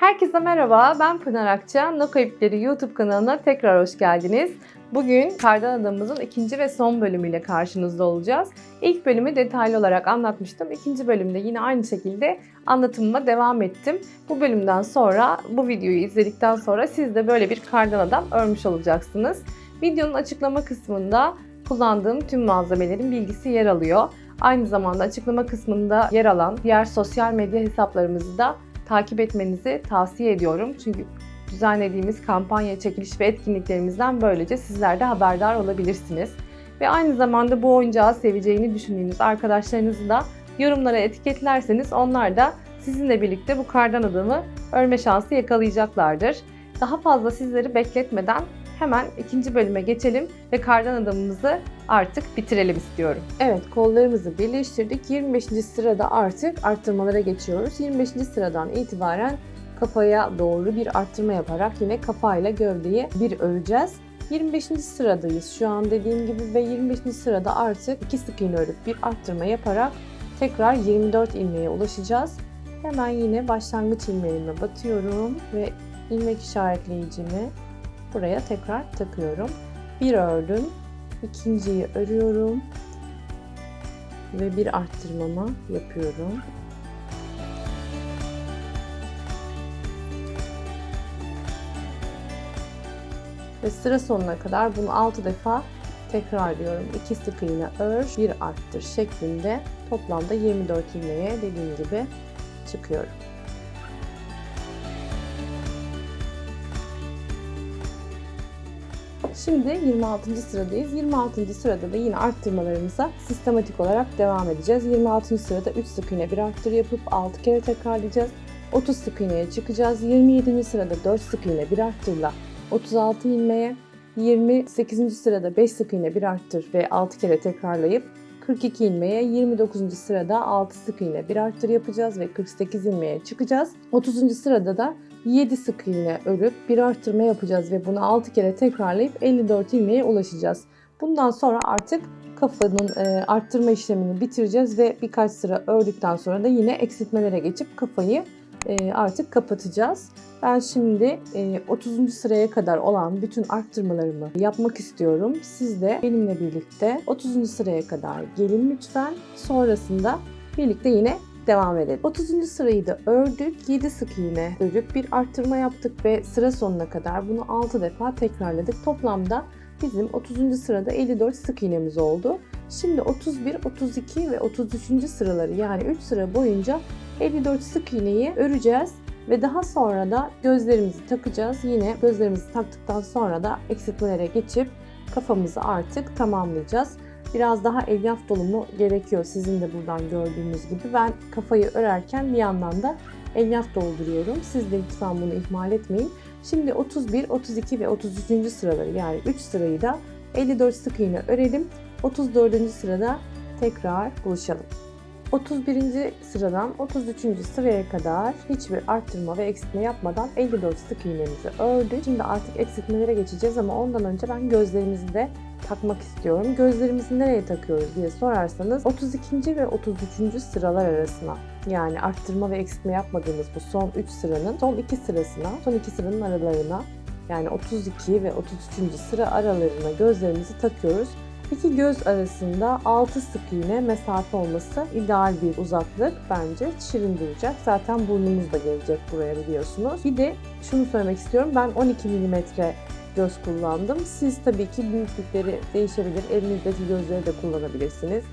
Herkese merhaba, ben Pınar Akça. İpleri YouTube kanalına tekrar hoş geldiniz. Bugün Kardan Adamımızın ikinci ve son bölümüyle karşınızda olacağız. İlk bölümü detaylı olarak anlatmıştım. İkinci bölümde yine aynı şekilde anlatımıma devam ettim. Bu bölümden sonra, bu videoyu izledikten sonra siz de böyle bir kardan adam örmüş olacaksınız. Videonun açıklama kısmında kullandığım tüm malzemelerin bilgisi yer alıyor. Aynı zamanda açıklama kısmında yer alan diğer sosyal medya hesaplarımızı da takip etmenizi tavsiye ediyorum. Çünkü düzenlediğimiz kampanya, çekiliş ve etkinliklerimizden böylece sizler de haberdar olabilirsiniz. Ve aynı zamanda bu oyuncağı seveceğini düşündüğünüz arkadaşlarınızı da yorumlara etiketlerseniz onlar da sizinle birlikte bu kardan adamı örme şansı yakalayacaklardır. Daha fazla sizleri bekletmeden hemen ikinci bölüme geçelim ve kardan adamımızı artık bitirelim istiyorum. Evet kollarımızı birleştirdik. 25. sırada artık arttırmalara geçiyoruz. 25. sıradan itibaren kafaya doğru bir arttırma yaparak yine kafayla gövdeyi bir öreceğiz. 25. sıradayız şu an dediğim gibi ve 25. sırada artık iki sık iğne örüp bir arttırma yaparak tekrar 24 ilmeğe ulaşacağız. Hemen yine başlangıç ilmeğime batıyorum ve ilmek işaretleyicimi buraya tekrar takıyorum. Bir ördüm, ikinciyi örüyorum ve bir arttırmama yapıyorum. Ve sıra sonuna kadar bunu 6 defa tekrarlıyorum. 2 sık iğne ör, bir arttır şeklinde toplamda 24 ilmeğe dediğim gibi çıkıyorum. Şimdi 26. sıradayız. 26. sırada da yine arttırmalarımıza sistematik olarak devam edeceğiz. 26. sırada 3 sık iğne bir arttır yapıp 6 kere tekrarlayacağız. 30 sık iğneye çıkacağız. 27. sırada 4 sık iğne bir arttırla 36 ilmeğe, 28. sırada 5 sık iğne bir arttır ve 6 kere tekrarlayıp 42 ilmeğe, 29. sırada 6 sık iğne bir arttır yapacağız ve 48 ilmeğe çıkacağız. 30. sırada da 7 sık iğne örüp bir arttırma yapacağız ve bunu 6 kere tekrarlayıp 54 ilmeğe ulaşacağız. Bundan sonra artık kafanın e, arttırma işlemini bitireceğiz ve birkaç sıra ördükten sonra da yine eksiltmelere geçip kafayı e, artık kapatacağız. Ben şimdi 30. sıraya kadar olan bütün arttırmalarımı yapmak istiyorum. Siz de benimle birlikte 30. sıraya kadar gelin lütfen. Sonrasında birlikte yine devam edelim. 30. sırayı da ördük. 7 sık iğne örüp bir arttırma yaptık ve sıra sonuna kadar bunu 6 defa tekrarladık. Toplamda bizim 30. sırada 54 sık iğnemiz oldu. Şimdi 31, 32 ve 33. sıraları yani 3 sıra boyunca 54 sık iğneyi öreceğiz ve daha sonra da gözlerimizi takacağız. Yine gözlerimizi taktıktan sonra da eksiltmelere geçip kafamızı artık tamamlayacağız. Biraz daha elyaf dolumu gerekiyor sizin de buradan gördüğünüz gibi. Ben kafayı örerken bir yandan da elyaf dolduruyorum. Siz de lütfen bunu ihmal etmeyin. Şimdi 31, 32 ve 33. sıraları yani 3 sırayı da 54 sık iğne örelim. 34. sırada tekrar buluşalım. 31. sıradan 33. sıraya kadar hiçbir arttırma ve eksiltme yapmadan 54 sık iğnemizi ördük. Şimdi artık eksiltmelere geçeceğiz ama ondan önce ben gözlerimizi de takmak istiyorum. Gözlerimizi nereye takıyoruz diye sorarsanız 32. ve 33. sıralar arasına yani arttırma ve eksiltme yapmadığımız bu son 3 sıranın son 2 sırasına, son 2 sıranın aralarına yani 32 ve 33. sıra aralarına gözlerimizi takıyoruz. İki göz arasında 6 sık iğne mesafe olması ideal bir uzaklık bence. Şirin duracak. Zaten burnumuz da gelecek buraya biliyorsunuz. Bir de şunu söylemek istiyorum. Ben 12 mm göz kullandım. Siz tabii ki büyüklükleri değişebilir. Elinizdeki gözleri de kullanabilirsiniz.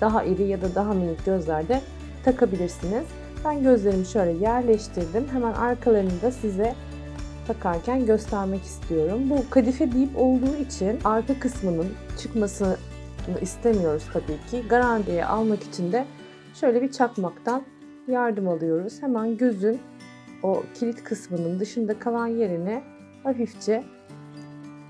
Daha iri ya da daha minik gözler de takabilirsiniz. Ben gözlerimi şöyle yerleştirdim. Hemen arkalarını da size takarken göstermek istiyorum. Bu kadife deyip olduğu için arka kısmının çıkmasını istemiyoruz tabii ki. Garantiye almak için de şöyle bir çakmaktan yardım alıyoruz. Hemen gözün o kilit kısmının dışında kalan yerine hafifçe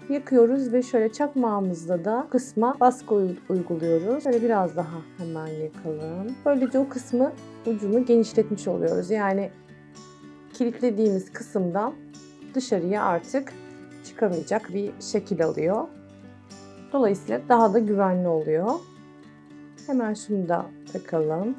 yakıyoruz ve şöyle çakmağımızla da kısma baskı uyguluyoruz. Şöyle biraz daha hemen yakalım. Böylece o kısmı ucunu genişletmiş oluyoruz. Yani kilitlediğimiz kısımdan dışarıya artık çıkamayacak bir şekil alıyor. Dolayısıyla daha da güvenli oluyor. Hemen şunu da takalım.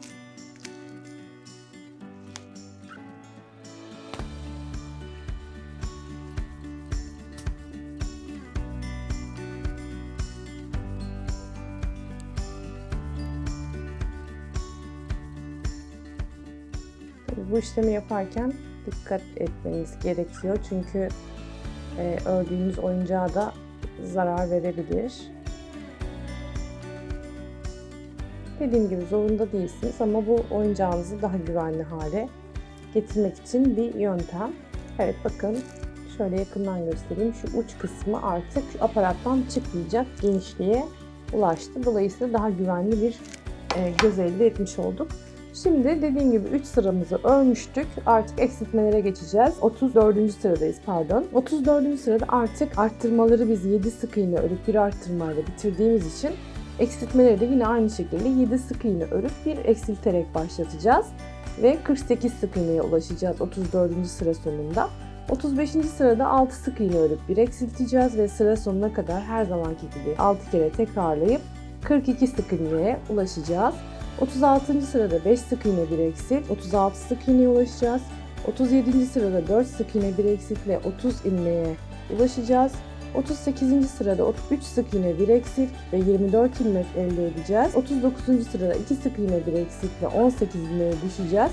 bu işlemi yaparken dikkat etmeniz gerekiyor. Çünkü e, ördüğünüz oyuncağı da zarar verebilir. Dediğim gibi zorunda değilsiniz ama bu oyuncağınızı daha güvenli hale getirmek için bir yöntem. Evet bakın şöyle yakından göstereyim. Şu uç kısmı artık aparattan çıkmayacak genişliğe ulaştı. Dolayısıyla daha güvenli bir e, göz elde etmiş olduk. Şimdi dediğim gibi 3 sıramızı örmüştük. Artık eksiltmelere geçeceğiz. 34. sıradayız pardon. 34. sırada artık arttırmaları biz 7 sık iğne örüp bir arttırmayla bitirdiğimiz için eksiltmeleri de yine aynı şekilde 7 sık iğne örüp bir eksilterek başlatacağız. Ve 48 sık iğneye ulaşacağız 34. sıra sonunda. 35. sırada 6 sık iğne örüp bir eksilteceğiz ve sıra sonuna kadar her zamanki gibi 6 kere tekrarlayıp 42 sık iğneye ulaşacağız. 36. sırada 5 sık iğne bir eksilt, 36 sık iğneye ulaşacağız. 37. sırada 4 sık iğne bir eksiltle 30 ilmeğe ulaşacağız. 38. sırada 3 sık iğne bir eksilt ve 24 ilmek elde edeceğiz. 39. sırada 2 sık iğne bir eksiltle 18 ilmeğe düşeceğiz.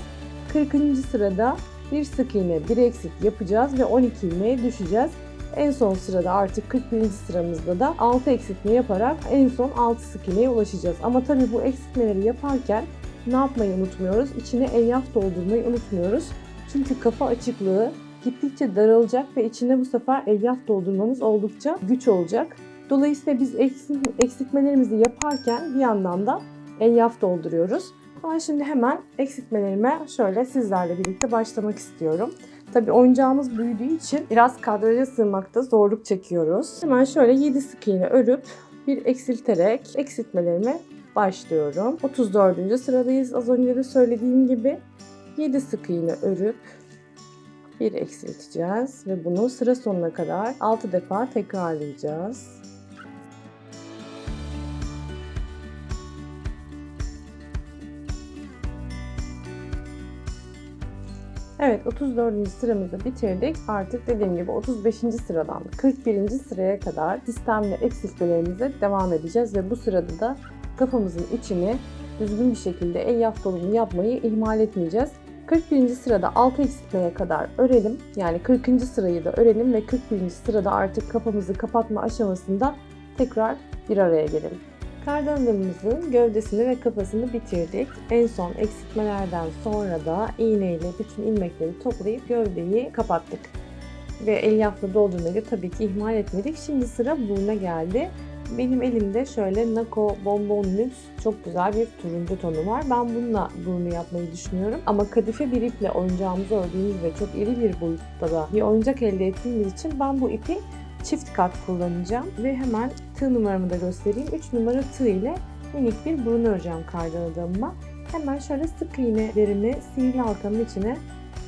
40. sırada 1 sık iğne bir eksilt yapacağız ve 12 ilmeğe düşeceğiz. En son sırada artık 41. sıramızda da 6 eksiltme yaparak en son 6 sık iğneye ulaşacağız. Ama tabii bu eksiltmeleri yaparken ne yapmayı unutmuyoruz? İçine elyaf doldurmayı unutmuyoruz. Çünkü kafa açıklığı gittikçe daralacak ve içine bu sefer elyaf doldurmamız oldukça güç olacak. Dolayısıyla biz eksiltmelerimizi yaparken bir yandan da elyaf dolduruyoruz. Ben şimdi hemen eksiltmelerime şöyle sizlerle birlikte başlamak istiyorum. Tabii oyuncağımız büyüdüğü için biraz kadraja sığmakta zorluk çekiyoruz. Hemen şöyle 7 sık iğne örüp bir eksilterek eksiltmelerime başlıyorum. 34. sıradayız. Az önce de söylediğim gibi 7 sık iğne örüp bir eksilteceğiz ve bunu sıra sonuna kadar 6 defa tekrarlayacağız. Evet 34. sıramızı bitirdik. Artık dediğim gibi 35. sıradan 41. sıraya kadar sistemli eksiltmelerimize devam edeceğiz ve bu sırada da kafamızın içini düzgün bir şekilde elyaf dolumu yapmayı ihmal etmeyeceğiz. 41. sırada 6 eksiltmeye kadar örelim. Yani 40. sırayı da örelim ve 41. sırada artık kafamızı kapatma aşamasında tekrar bir araya gelelim. Kardanlarımızın gövdesini ve kafasını bitirdik. En son eksiltmelerden sonra da iğne ile bütün ilmekleri toplayıp gövdeyi kapattık. Ve elyafla doldurmayı tabii ki ihmal etmedik. Şimdi sıra buruna geldi. Benim elimde şöyle Nako Bonbon Lux çok güzel bir turuncu tonu var. Ben bununla burnu yapmayı düşünüyorum. Ama kadife bir iple oyuncağımızı ördüğümüz ve çok iri bir boyutta da bir oyuncak elde ettiğimiz için ben bu ipi çift kat kullanacağım. Ve hemen tığ numaramı da göstereyim. 3 numara tığ ile minik bir burun öreceğim kardan. Hemen şöyle sık iğnelerimi sihirli halkanın içine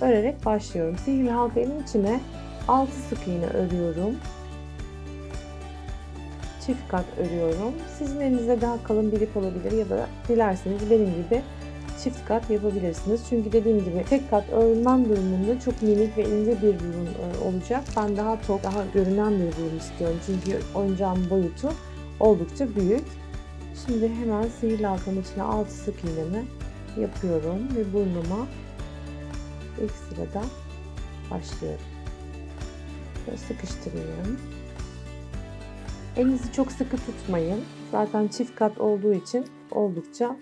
örerek başlıyorum. Sihirli halkanın içine 6 sık iğne örüyorum. Çift kat örüyorum. Sizin elinizde daha kalın bir ip olabilir ya da dilerseniz benim gibi çift kat yapabilirsiniz. Çünkü dediğim gibi tek kat örmem durumunda çok minik ve ince bir burun e, olacak. Ben daha tok, daha görünen bir burun istiyorum. Çünkü oyuncağın boyutu oldukça büyük. Şimdi hemen sihirli halkanın içine 6 sık iğnemi yapıyorum ve burnuma ilk sırada başlıyorum. Böyle sıkıştırıyorum. Elinizi çok sıkı tutmayın. Zaten çift kat olduğu için oldukça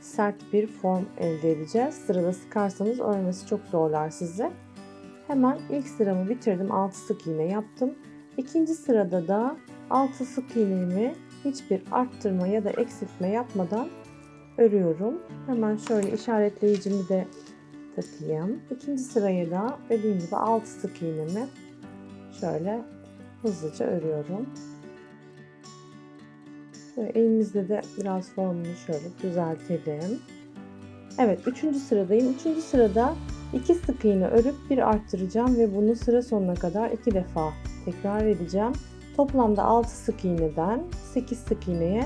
sert bir form elde edeceğiz. Sırada sıkarsanız örmesi çok zorlar sizi. Hemen ilk sıramı bitirdim. 6 sık iğne yaptım. İkinci sırada da 6 sık iğnemi hiçbir arttırma ya da eksiltme yapmadan örüyorum. Hemen şöyle işaretleyicimi de takayım. İkinci sıraya da dediğim gibi 6 sık iğnemi şöyle hızlıca örüyorum. Elimizde de biraz formunu şöyle düzeltelim. Evet, üçüncü sıradayım. Üçüncü sırada iki sık iğne örüp bir arttıracağım ve bunu sıra sonuna kadar iki defa tekrar edeceğim. Toplamda 6 sık iğneden 8 sık iğneye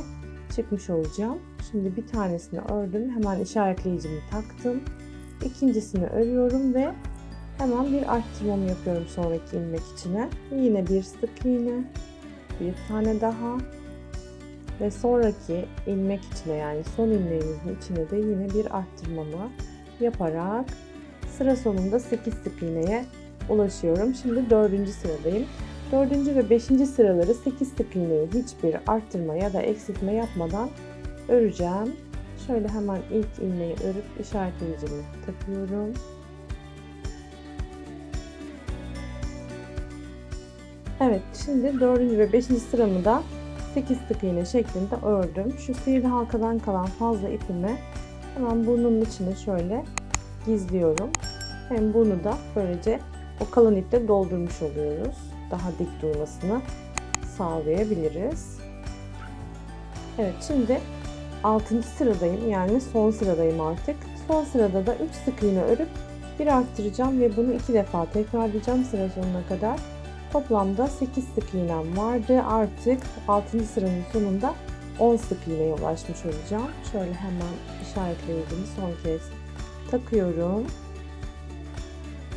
çıkmış olacağım. Şimdi bir tanesini ördüm. Hemen işaretleyicimi taktım. İkincisini örüyorum ve hemen bir arttırmamı yapıyorum sonraki ilmek içine. Yine bir sık iğne, bir tane daha ve sonraki ilmek içine yani son ilmeğimizin içine de yine bir arttırmamı yaparak Sıra sonunda 8 sık iğneye ulaşıyorum. Şimdi 4. sıradayım. 4. ve 5. sıraları 8 sık iğneyi hiçbir arttırma ya da eksiltme yapmadan öreceğim. Şöyle hemen ilk ilmeği örüp işaretleyicimi takıyorum. Evet, şimdi 4. ve 5. sıramı da 8 sık iğne şeklinde ördüm. Şu sihirli halkadan kalan fazla ipimi hemen burnunun içine şöyle gizliyorum. Hem bunu da böylece o kalın iple doldurmuş oluyoruz. Daha dik durmasını sağlayabiliriz. Evet, şimdi 6. sıradayım yani son sıradayım artık. Son sırada da 3 sık iğne örüp bir arttıracağım ve bunu iki defa tekrarlayacağım sıra sonuna kadar. Toplamda 8 sık iğnem vardı. Artık 6. sıranın sonunda 10 sık iğneye ulaşmış olacağım. Şöyle hemen işaretleyicimi son kez takıyorum.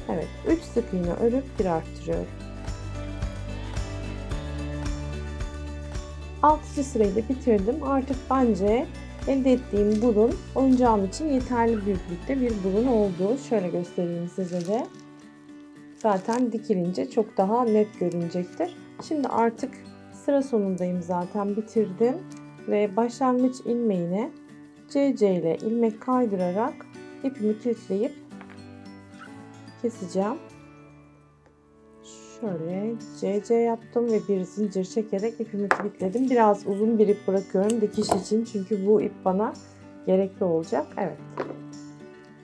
Evet 3 sık iğne örüp bir arttırıyorum. 6. sırayı da bitirdim. Artık bence elde ettiğim burun oyuncağım için yeterli büyüklükte bir burun oldu. Şöyle göstereyim size de. Zaten dikilince çok daha net görünecektir. Şimdi artık sıra sonundayım zaten bitirdim. Ve başlangıç ilmeğine CC ile ilmek kaydırarak ipimi kilitleyip keseceğim. Şöyle CC yaptım ve bir zincir çekerek ipimi kilitledim. Biraz uzun bir ip bırakıyorum dikiş için çünkü bu ip bana gerekli olacak. Evet.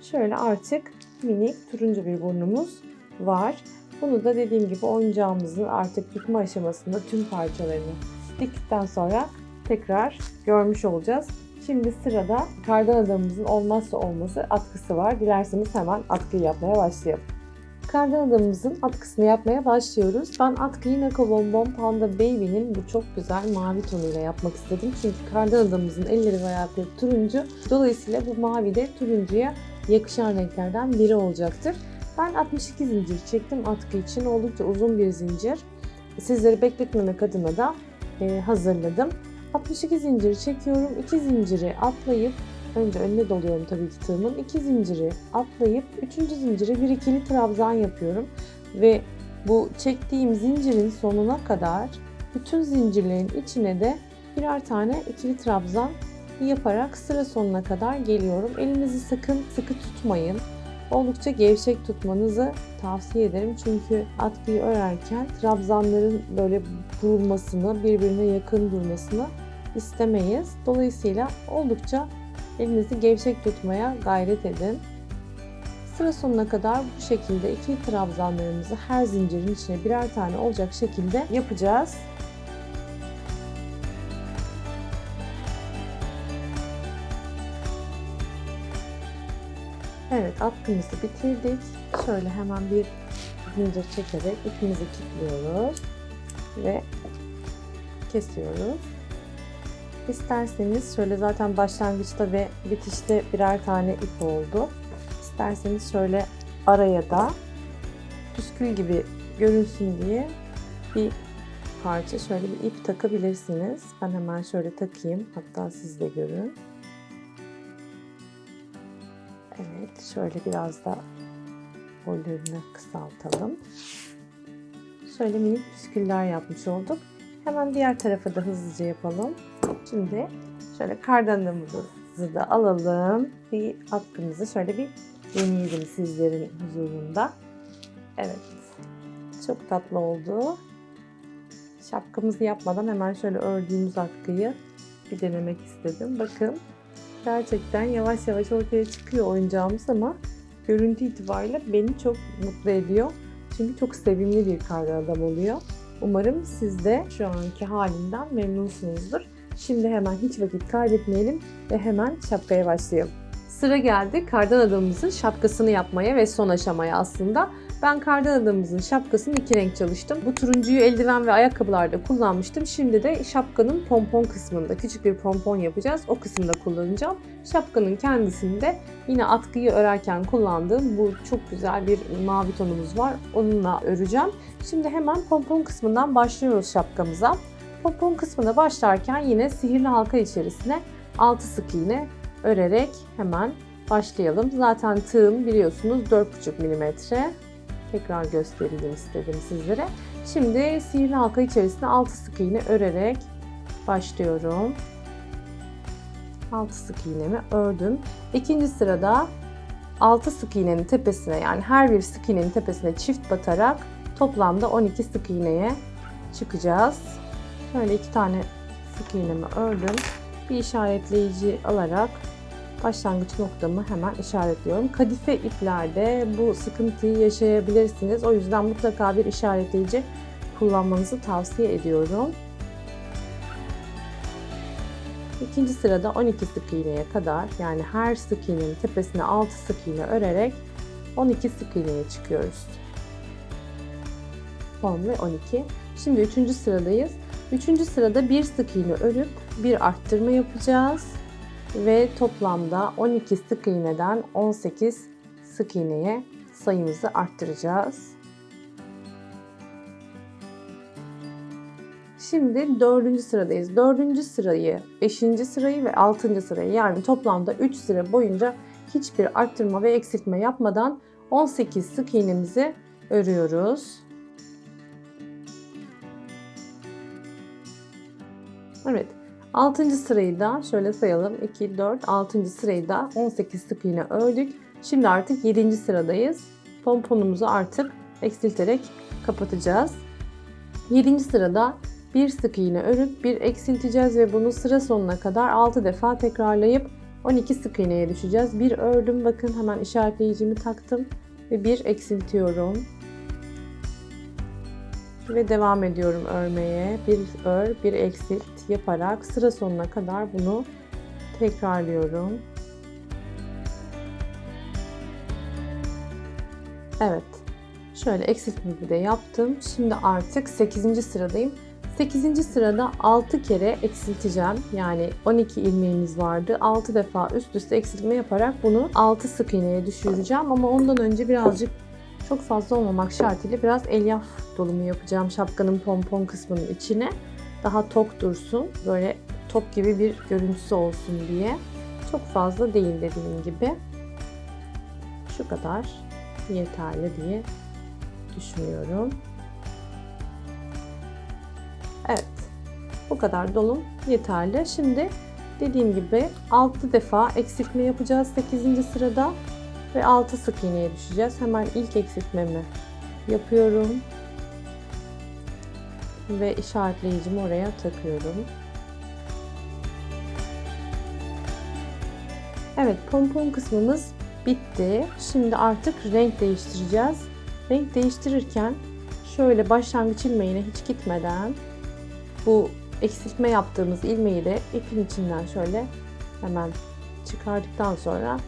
Şöyle artık minik turuncu bir burnumuz var. Bunu da dediğim gibi oyuncağımızın artık bitme aşamasında tüm parçalarını diktikten sonra tekrar görmüş olacağız. Şimdi sırada kardan adamımızın olmazsa olmazı atkısı var. Dilerseniz hemen atkıyı yapmaya başlayalım. Kardan adamımızın atkısını yapmaya başlıyoruz. Ben atkıyı Nako Bonbon Panda Baby'nin bu çok güzel mavi tonuyla yapmak istedim. Çünkü kardan adamımızın elleri ve ayakları turuncu. Dolayısıyla bu mavi de turuncuya yakışan renklerden biri olacaktır. Ben 62 zincir çektim atkı için. Oldukça uzun bir zincir. Sizleri bekletmemek adına da e, hazırladım. 62 zincir çekiyorum. 2 zinciri atlayıp önce önüne doluyorum tabii ki tığımın. 2 zinciri atlayıp 3. zinciri bir ikili trabzan yapıyorum. Ve bu çektiğim zincirin sonuna kadar bütün zincirlerin içine de birer tane ikili trabzan yaparak sıra sonuna kadar geliyorum. Elinizi sakın sıkı tutmayın oldukça gevşek tutmanızı tavsiye ederim. Çünkü atkıyı örerken trabzanların böyle durmasını, birbirine yakın durmasını istemeyiz. Dolayısıyla oldukça elinizi gevşek tutmaya gayret edin. Sıra sonuna kadar bu şekilde iki trabzanlarımızı her zincirin içine birer tane olacak şekilde yapacağız. Atkımızı bitirdik. Şöyle hemen bir zincir çekerek ipimizi kilitliyoruz ve kesiyoruz. İsterseniz şöyle zaten başlangıçta ve bitişte birer tane ip oldu. İsterseniz şöyle araya da püskül gibi görünsün diye bir parça şöyle bir ip takabilirsiniz. Ben hemen şöyle takayım. Hatta siz de görün. Evet, şöyle biraz da boylarını kısaltalım. Şöyle minik püsküller yapmış olduk. Hemen diğer tarafa da hızlıca yapalım. Şimdi şöyle kardanımızı da alalım. Bir atkımızı şöyle bir deneyelim sizlerin huzurunda. Evet, çok tatlı oldu. Şapkamızı yapmadan hemen şöyle ördüğümüz atkıyı bir denemek istedim. Bakın gerçekten yavaş yavaş ortaya çıkıyor oyuncağımız ama görüntü itibariyle beni çok mutlu ediyor. Çünkü çok sevimli bir karga adam oluyor. Umarım siz de şu anki halinden memnunsunuzdur. Şimdi hemen hiç vakit kaybetmeyelim ve hemen şapkaya başlayalım. Sıra geldi kardan adamımızın şapkasını yapmaya ve son aşamaya aslında. Ben kardan adamımızın şapkasını iki renk çalıştım. Bu turuncuyu eldiven ve ayakkabılarda kullanmıştım. Şimdi de şapkanın pompon kısmında küçük bir pompon yapacağız. O kısımda kullanacağım. Şapkanın kendisinde yine atkıyı örerken kullandığım bu çok güzel bir mavi tonumuz var. Onunla öreceğim. Şimdi hemen pompon kısmından başlıyoruz şapkamıza. Pompon kısmına başlarken yine sihirli halka içerisine 6 sık iğne örerek hemen başlayalım. Zaten tığım biliyorsunuz 4,5 milimetre. Tekrar göstereyim istedim sizlere. Şimdi sihirli halka içerisine 6 sık iğne örerek başlıyorum. 6 sık iğnemi ördüm. İkinci sırada 6 sık iğnenin tepesine yani her bir sık iğnenin tepesine çift batarak toplamda 12 sık iğneye çıkacağız. Şöyle iki tane sık iğnemi ördüm. Bir işaretleyici alarak başlangıç noktamı hemen işaretliyorum. Kadife iplerde bu sıkıntıyı yaşayabilirsiniz. O yüzden mutlaka bir işaretleyici kullanmanızı tavsiye ediyorum. İkinci sırada 12 sık iğneye kadar yani her sık iğnenin tepesine 6 sık iğne örerek 12 sık iğneye çıkıyoruz. 10 ve 12. Şimdi 3. sıradayız. 3. sırada bir sık iğne örüp bir arttırma yapacağız ve toplamda 12 sık iğneden 18 sık iğneye sayımızı arttıracağız. Şimdi dördüncü sıradayız. Dördüncü sırayı, beşinci sırayı ve altıncı sırayı yani toplamda 3 sıra boyunca hiçbir arttırma ve eksiltme yapmadan 18 sık iğnemizi örüyoruz. Evet. 6. sırayı da şöyle sayalım. 2, 4, 6. sırayı da 18 sık iğne ördük. Şimdi artık 7. sıradayız. Pomponumuzu artık eksilterek kapatacağız. 7. sırada bir sık iğne örüp bir eksilteceğiz ve bunu sıra sonuna kadar 6 defa tekrarlayıp 12 sık iğneye düşeceğiz. Bir ördüm bakın hemen işaretleyicimi taktım ve bir eksiltiyorum. Ve devam ediyorum örmeye. Bir ör, bir eksilt yaparak sıra sonuna kadar bunu tekrarlıyorum. Evet. Şöyle eksiltmemi de yaptım. Şimdi artık 8. sıradayım. 8. sırada 6 kere eksilteceğim. Yani 12 ilmeğimiz vardı. 6 defa üst üste eksiltme yaparak bunu 6 sık iğneye düşüreceğim. Ama ondan önce birazcık çok fazla olmamak şartıyla biraz elyaf dolumu yapacağım şapkanın pompon kısmının içine. Daha tok dursun. Böyle top gibi bir görüntüsü olsun diye. Çok fazla değil dediğim gibi. Şu kadar yeterli diye düşünüyorum. Evet. Bu kadar dolum yeterli. Şimdi dediğim gibi 6 defa eksiltme yapacağız 8. sırada ve 6 sık iğneye düşeceğiz. Hemen ilk eksiltmemi yapıyorum. Ve işaretleyicimi oraya takıyorum. Evet, pompon kısmımız bitti. Şimdi artık renk değiştireceğiz. Renk değiştirirken şöyle başlangıç ilmeğine hiç gitmeden bu eksiltme yaptığımız ilmeği de ipin içinden şöyle hemen çıkardıktan sonra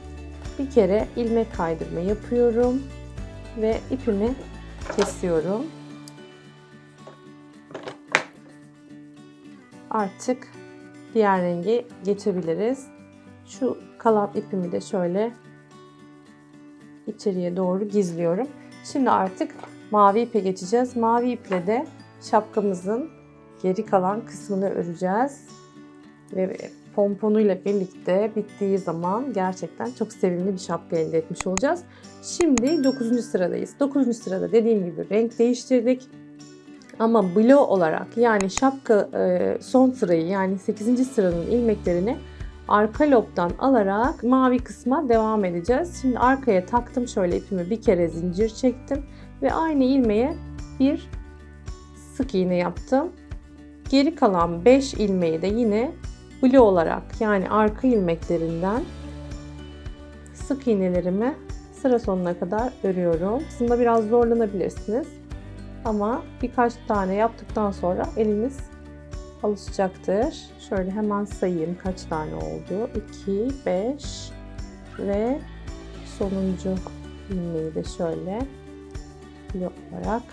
bir kere ilmek kaydırma yapıyorum ve ipimi kesiyorum. Artık diğer renge geçebiliriz. Şu kalan ipimi de şöyle içeriye doğru gizliyorum. Şimdi artık mavi ipe geçeceğiz. Mavi iple de şapkamızın geri kalan kısmını öreceğiz. Ve pomponuyla birlikte bittiği zaman gerçekten çok sevimli bir şapka elde etmiş olacağız. Şimdi 9. sıradayız. 9. sırada dediğim gibi renk değiştirdik. Ama blo olarak yani şapka e, son sırayı yani 8. sıranın ilmeklerini arka lobdan alarak mavi kısma devam edeceğiz. Şimdi arkaya taktım şöyle ipimi bir kere zincir çektim ve aynı ilmeğe bir sık iğne yaptım. Geri kalan 5 ilmeği de yine blo olarak yani arka ilmeklerinden sık iğnelerimi sıra sonuna kadar örüyorum. Aslında biraz zorlanabilirsiniz. Ama birkaç tane yaptıktan sonra eliniz alışacaktır. Şöyle hemen sayayım kaç tane oldu. 2, 5 ve sonuncu ilmeği de şöyle blok olarak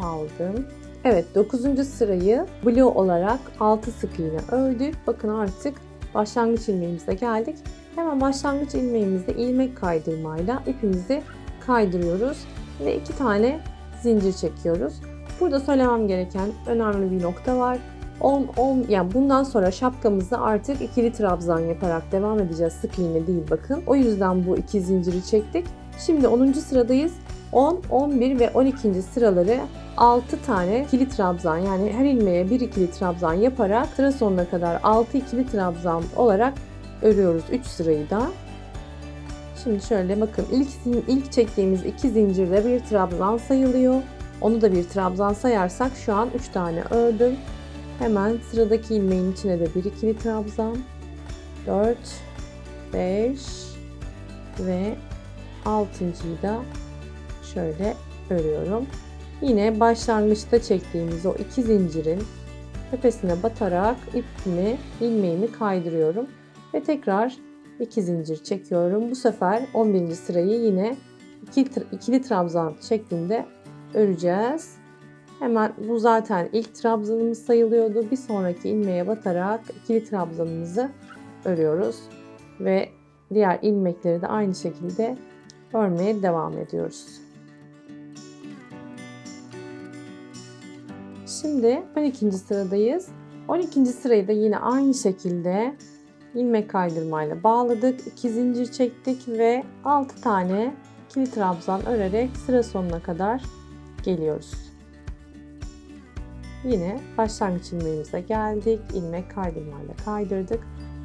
aldım. Evet 9. sırayı blok olarak 6 sık iğne ördük. Bakın artık başlangıç ilmeğimize geldik. Hemen başlangıç ilmeğimizde ilmek kaydırmayla ipimizi kaydırıyoruz ve iki tane zincir çekiyoruz. Burada söylemem gereken önemli bir nokta var. 10 10 yani bundan sonra şapkamızda artık ikili trabzan yaparak devam edeceğiz. Sık iğne değil bakın. O yüzden bu iki zinciri çektik. Şimdi 10. sıradayız. 10, 11 ve 12. sıraları 6 tane ikili trabzan yani her ilmeğe bir ikili trabzan yaparak sıra sonuna kadar 6 ikili trabzan olarak örüyoruz 3 sırayı da. Şimdi şöyle bakın ilk ilk çektiğimiz iki zincirde bir trabzan sayılıyor. Onu da bir trabzan sayarsak şu an 3 tane ördüm. Hemen sıradaki ilmeğin içine de bir ikili trabzan. 4 5 ve 6.yı da şöyle örüyorum. Yine başlangıçta çektiğimiz o iki zincirin tepesine batarak ipimi, ilmeğimi kaydırıyorum ve tekrar iki zincir çekiyorum. Bu sefer 11. sırayı yine ikili, ikili trabzan şeklinde öreceğiz. Hemen bu zaten ilk trabzanımız sayılıyordu. Bir sonraki ilmeğe batarak ikili trabzanımızı örüyoruz ve diğer ilmekleri de aynı şekilde örmeye devam ediyoruz. Şimdi 12. sıradayız. 12. sırayı da yine aynı şekilde ilmek kaydırmayla bağladık. 2 zincir çektik ve 6 tane ikili trabzan örerek sıra sonuna kadar geliyoruz. Yine başlangıç ilmeğimize geldik. İlmek kaydırmayla kaydırdık.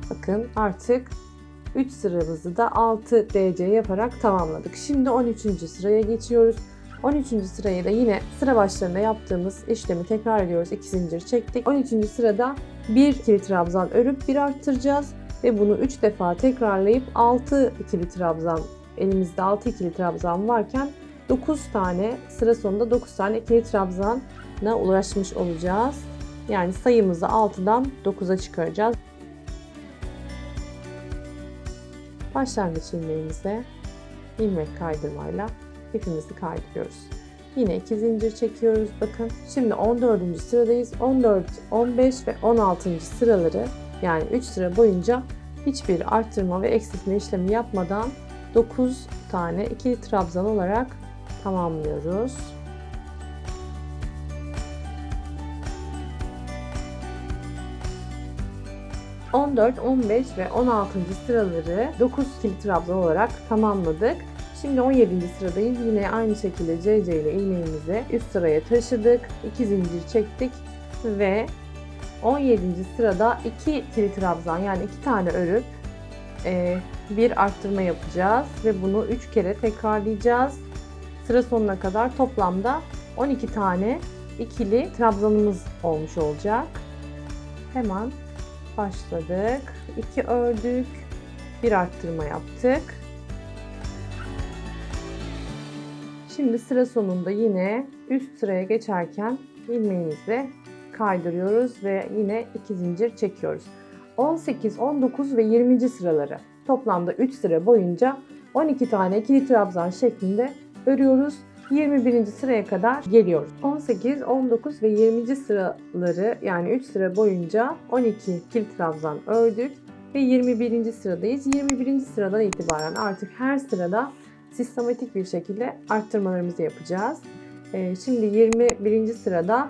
Bakın artık 3 sıramızı da 6 DC yaparak tamamladık. Şimdi 13. sıraya geçiyoruz. 13. sırayı da yine sıra başlarında yaptığımız işlemi tekrar ediyoruz. 2 zincir çektik. 13. sırada bir ikili trabzan örüp bir arttıracağız ve bunu 3 defa tekrarlayıp 6 ikili trabzan elimizde 6 ikili trabzan varken 9 tane sıra sonunda 9 tane ikili trabzana ulaşmış olacağız. Yani sayımızı 6'dan 9'a çıkaracağız. Başlangıç ilmeğimize ilmek kaydırmayla ipimizi kaydırıyoruz. Yine iki zincir çekiyoruz. Bakın şimdi 14. sıradayız. 14, 15 ve 16. sıraları yani 3 sıra boyunca hiçbir arttırma ve eksiltme işlemi yapmadan 9 tane ikili trabzan olarak tamamlıyoruz. ...14, 15 ve 16. sıraları 9 ikili trabzan olarak tamamladık. Şimdi 17. sıradayız. Yine aynı şekilde CC ile ilmeğimizi üst sıraya taşıdık. 2 zincir çektik ve 17. sırada 2 ikili trabzan yani 2 tane örüp e, bir arttırma yapacağız ve bunu 3 kere tekrarlayacağız. Sıra sonuna kadar toplamda 12 tane ikili trabzanımız olmuş olacak. Hemen başladık. 2 ördük. Bir arttırma yaptık. Şimdi sıra sonunda yine üst sıraya geçerken ilmeğimizi kaydırıyoruz ve yine 2 zincir çekiyoruz. 18, 19 ve 20. sıraları toplamda 3 sıra boyunca 12 tane ikili trabzan şeklinde örüyoruz. 21. sıraya kadar geliyoruz. 18, 19 ve 20. sıraları yani 3 sıra boyunca 12 ikili trabzan ördük ve 21. sıradayız. 21. sıradan itibaren artık her sırada sistematik bir şekilde arttırmalarımızı yapacağız. Ee, şimdi 21. sırada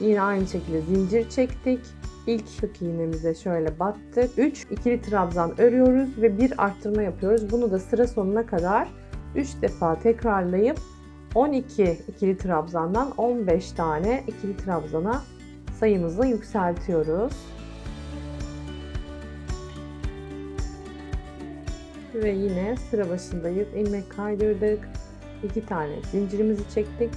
yine aynı şekilde zincir çektik. İlk sık iğnemize şöyle battık. 3 ikili trabzan örüyoruz ve bir arttırma yapıyoruz. Bunu da sıra sonuna kadar 3 defa tekrarlayıp 12 ikili trabzandan 15 tane ikili trabzana sayımızı yükseltiyoruz. Ve yine sıra başındayız. İlmek kaydırdık. 2 tane zincirimizi çektik.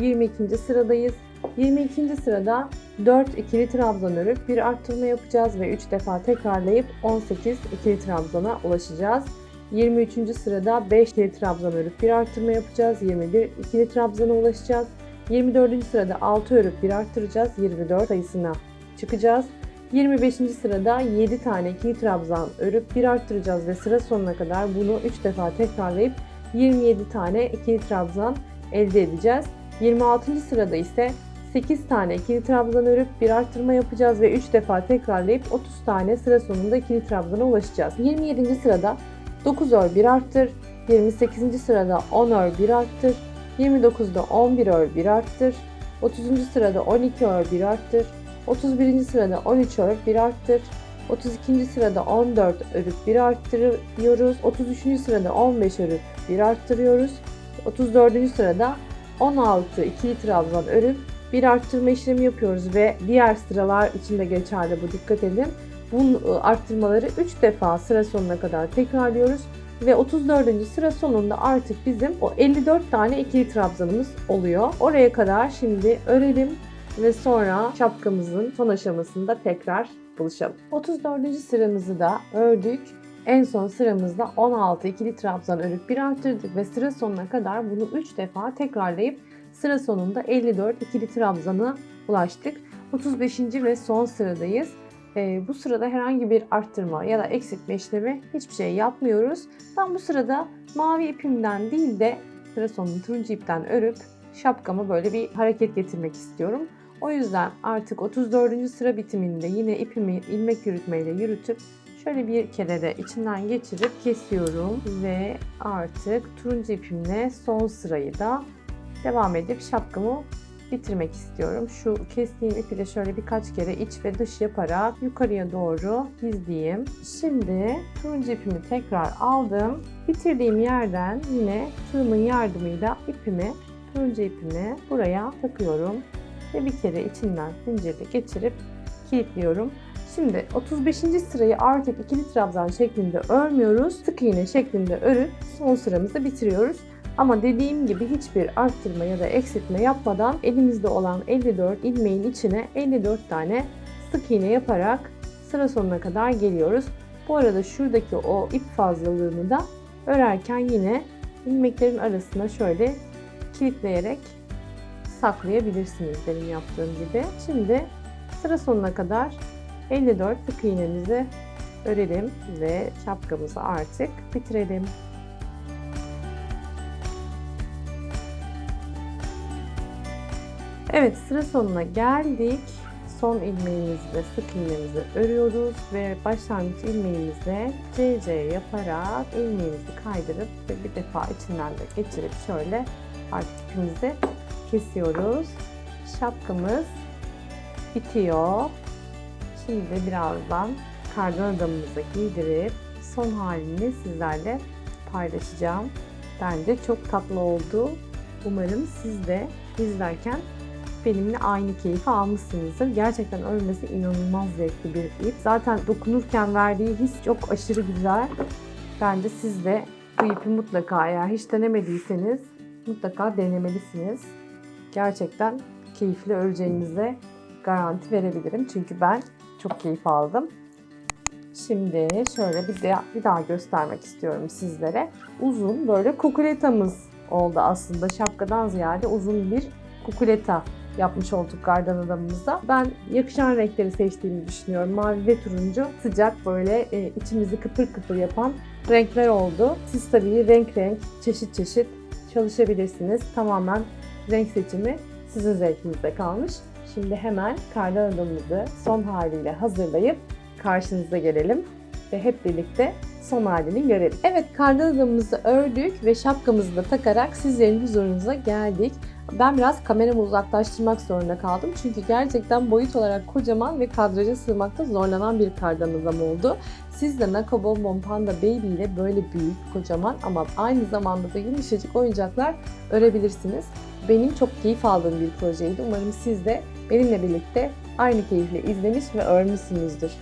22. sıradayız. 22. sırada 4 ikili trabzan örüp bir arttırma yapacağız ve 3 defa tekrarlayıp 18 ikili trabzana ulaşacağız. 23. sırada 5 ikili trabzan örüp bir arttırma yapacağız. 21 ikili trabzana ulaşacağız. 24. sırada 6 örüp bir arttıracağız. 24 sayısına çıkacağız. 25. sırada 7 tane ikili trabzan örüp bir arttıracağız ve sıra sonuna kadar bunu 3 defa tekrarlayıp 27 tane ikili trabzan elde edeceğiz. 26. sırada ise 8 tane ikili trabzan örüp bir arttırma yapacağız ve 3 defa tekrarlayıp 30 tane sıra sonunda ikili trabzana ulaşacağız. 27. sırada 9 ör 1 arttır, 28. sırada 10 ör 1 arttır, 29'da 11 ör 1 arttır, 30. sırada 12 ör 1 arttır, 31. sırada 13 örüp 1 arttır. 32. sırada 14 örüp 1 arttırıyoruz. 33. sırada 15 örüp 1 arttırıyoruz. 34. sırada 16 ikili trabzan örüp bir arttırma işlemi yapıyoruz ve diğer sıralar için de geçerli bu dikkat edin. Bu arttırmaları 3 defa sıra sonuna kadar tekrarlıyoruz ve 34. sıra sonunda artık bizim o 54 tane ikili trabzanımız oluyor. Oraya kadar şimdi örelim ve sonra şapkamızın son aşamasında tekrar buluşalım. 34. sıramızı da ördük. En son sıramızda 16 ikili trabzan örüp bir arttırdık ve sıra sonuna kadar bunu 3 defa tekrarlayıp sıra sonunda 54 ikili trabzana ulaştık. 35. ve son sıradayız. Ee, bu sırada herhangi bir arttırma ya da eksiltme işlemi hiçbir şey yapmıyoruz. Ben bu sırada mavi ipimden değil de sıra sonunu turuncu ipten örüp şapkama böyle bir hareket getirmek istiyorum. O yüzden artık 34. sıra bitiminde yine ipimi ilmek yürütmeyle yürütüp şöyle bir kere de içinden geçirip kesiyorum ve artık turuncu ipimle son sırayı da devam edip şapkamı bitirmek istiyorum. Şu kestiğim ipi de şöyle birkaç kere iç ve dış yaparak yukarıya doğru dizdiğim. Şimdi turuncu ipimi tekrar aldım. Bitirdiğim yerden yine tığımın yardımıyla ipimi, turuncu ipimi buraya takıyorum. Ve bir kere içinden zincirle geçirip kilitliyorum. Şimdi 35. sırayı artık ikili trabzan şeklinde örmüyoruz. Sık iğne şeklinde örüp son sıramızı bitiriyoruz. Ama dediğim gibi hiçbir arttırma ya da eksiltme yapmadan elimizde olan 54 ilmeğin içine 54 tane sık iğne yaparak sıra sonuna kadar geliyoruz. Bu arada şuradaki o ip fazlalığını da örerken yine ilmeklerin arasına şöyle kilitleyerek saklayabilirsiniz benim yaptığım gibi. Şimdi sıra sonuna kadar 54 sık iğnemizi örelim ve şapkamızı artık bitirelim. Evet sıra sonuna geldik. Son ilmeğimizle sık iğnemizi örüyoruz ve başlangıç ilmeğimize CC yaparak ilmeğimizi kaydırıp ve bir defa içinden de geçirip şöyle artık ipimizi kesiyoruz. Şapkamız bitiyor. Şimdi birazdan kardan adamımıza giydirip son halini sizlerle paylaşacağım. Bence çok tatlı oldu. Umarım siz de izlerken benimle aynı keyfi almışsınızdır. Gerçekten örmesi inanılmaz zevkli bir ip. Zaten dokunurken verdiği his çok aşırı güzel. Bence siz de bu ipi mutlaka eğer hiç denemediyseniz mutlaka denemelisiniz. Gerçekten keyifli öreceğinize garanti verebilirim. Çünkü ben çok keyif aldım. Şimdi şöyle bir, de, bir daha göstermek istiyorum sizlere. Uzun böyle kukuletamız oldu aslında. Şapkadan ziyade uzun bir kukuleta yapmış olduk gardan adamımızda. Ben yakışan renkleri seçtiğimi düşünüyorum. Mavi ve turuncu sıcak böyle e, içimizi kıpır kıpır yapan renkler oldu. Siz tabii renk renk, çeşit çeşit çalışabilirsiniz. Tamamen renk seçimi sizin zevkinizde kalmış. Şimdi hemen kardan adamımızı son haliyle hazırlayıp karşınıza gelelim ve hep birlikte son halini görelim. Evet kardan adamımızı ördük ve şapkamızı da takarak sizlerin huzurunuza geldik. Ben biraz kameramı uzaklaştırmak zorunda kaldım. Çünkü gerçekten boyut olarak kocaman ve kadraja sığmakta zorlanan bir kardan adam oldu. Siz de Nako Bonbon Panda Baby ile böyle büyük, kocaman ama aynı zamanda da yumuşacık oyuncaklar örebilirsiniz. Benim çok keyif aldığım bir projeydi. Umarım siz de benimle birlikte aynı keyifle izlemiş ve örmüşsünüzdür.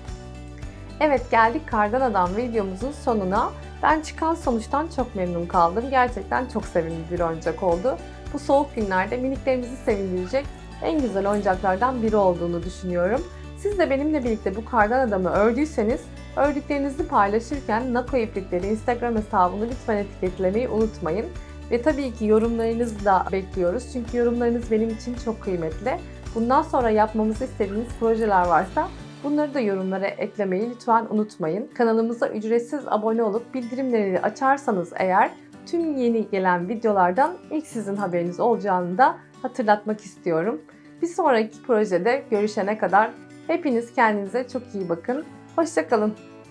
Evet geldik Kardan Adam videomuzun sonuna. Ben çıkan sonuçtan çok memnun kaldım. Gerçekten çok sevimli bir oyuncak oldu. Bu soğuk günlerde miniklerimizi sevindirecek en güzel oyuncaklardan biri olduğunu düşünüyorum. Siz de benimle birlikte bu kardan adamı ördüyseniz ördüklerinizi paylaşırken Nako İplikleri Instagram hesabını lütfen etiketlemeyi unutmayın. Ve tabii ki yorumlarınızı da bekliyoruz. Çünkü yorumlarınız benim için çok kıymetli. Bundan sonra yapmamızı istediğiniz projeler varsa bunları da yorumlara eklemeyi lütfen unutmayın. Kanalımıza ücretsiz abone olup bildirimleri açarsanız eğer tüm yeni gelen videolardan ilk sizin haberiniz olacağını da hatırlatmak istiyorum. Bir sonraki projede görüşene kadar hepiniz kendinize çok iyi bakın. Hoşçakalın.